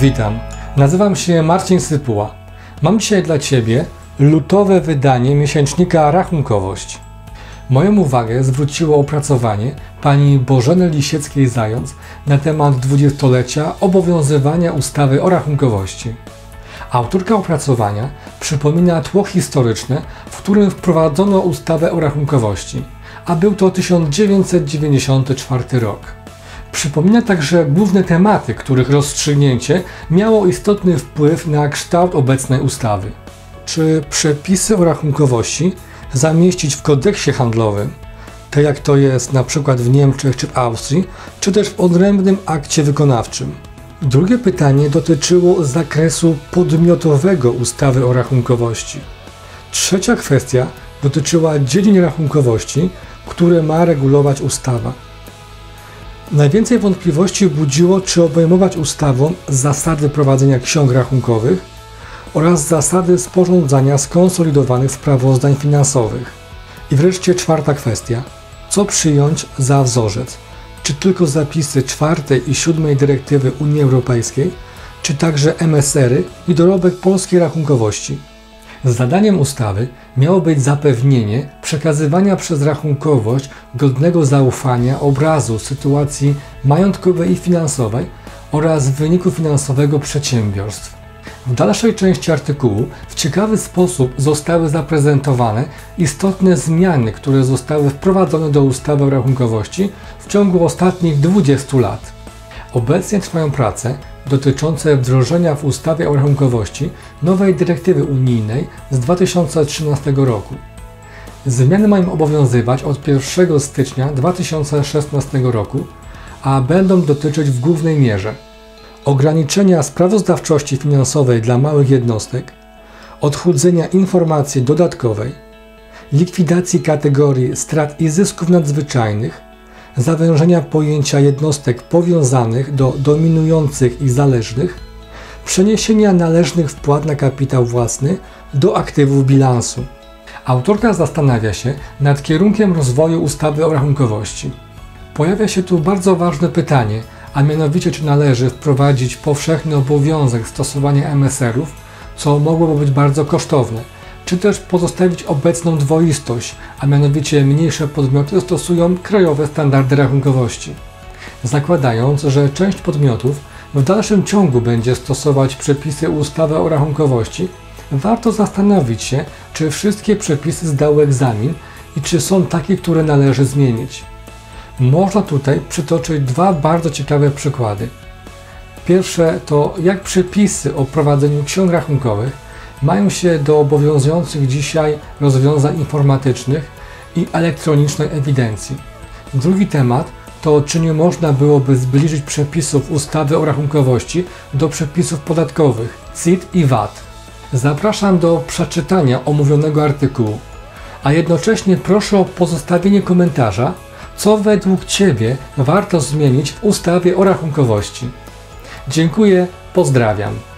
Witam, nazywam się Marcin Sypuła. Mam dzisiaj dla Ciebie lutowe wydanie miesięcznika Rachunkowość. Moją uwagę zwróciło opracowanie pani Bożeny Lisieckiej-Zając na temat dwudziestolecia obowiązywania ustawy o rachunkowości. Autorka opracowania przypomina tło historyczne, w którym wprowadzono ustawę o rachunkowości, a był to 1994 rok. Przypomina także główne tematy, których rozstrzygnięcie miało istotny wpływ na kształt obecnej ustawy. Czy przepisy o rachunkowości zamieścić w kodeksie handlowym, tak jak to jest na przykład w Niemczech czy w Austrii, czy też w odrębnym akcie wykonawczym? Drugie pytanie dotyczyło zakresu podmiotowego ustawy o rachunkowości. Trzecia kwestia dotyczyła dziedzin rachunkowości, które ma regulować ustawa. Najwięcej wątpliwości budziło, czy obejmować ustawą zasady prowadzenia ksiąg rachunkowych oraz zasady sporządzania skonsolidowanych sprawozdań finansowych. I wreszcie czwarta kwestia. Co przyjąć za wzorzec? Czy tylko zapisy czwartej i siódmej dyrektywy Unii Europejskiej, czy także MSR-y i dorobek polskiej rachunkowości? Zadaniem ustawy miało być zapewnienie przekazywania przez rachunkowość godnego zaufania obrazu sytuacji majątkowej i finansowej oraz wyniku finansowego przedsiębiorstw. W dalszej części artykułu w ciekawy sposób zostały zaprezentowane istotne zmiany, które zostały wprowadzone do ustawy o rachunkowości w ciągu ostatnich 20 lat. Obecnie trwają prace dotyczące wdrożenia w ustawie o rachunkowości nowej dyrektywy unijnej z 2013 roku. Zmiany mają obowiązywać od 1 stycznia 2016 roku, a będą dotyczyć w głównej mierze ograniczenia sprawozdawczości finansowej dla małych jednostek, odchudzenia informacji dodatkowej, likwidacji kategorii strat i zysków nadzwyczajnych, zawężenia pojęcia jednostek powiązanych do dominujących i zależnych, przeniesienia należnych wpłat na kapitał własny do aktywów bilansu. Autorka zastanawia się nad kierunkiem rozwoju ustawy o rachunkowości. Pojawia się tu bardzo ważne pytanie, a mianowicie czy należy wprowadzić powszechny obowiązek stosowania MSR-ów, co mogłoby być bardzo kosztowne, czy też pozostawić obecną dwoistość, a mianowicie mniejsze podmioty stosują krajowe standardy rachunkowości, zakładając, że część podmiotów w dalszym ciągu będzie stosować przepisy ustawy o rachunkowości, warto zastanowić się, czy wszystkie przepisy zdały egzamin i czy są takie, które należy zmienić. Można tutaj przytoczyć dwa bardzo ciekawe przykłady. Pierwsze to jak przepisy o prowadzeniu ksiąg rachunkowych mają się do obowiązujących dzisiaj rozwiązań informatycznych i elektronicznej ewidencji. Drugi temat to czy nie można byłoby zbliżyć przepisów ustawy o rachunkowości do przepisów podatkowych CIT i VAT. Zapraszam do przeczytania omówionego artykułu, a jednocześnie proszę o pozostawienie komentarza, co według Ciebie warto zmienić w ustawie o rachunkowości. Dziękuję, pozdrawiam.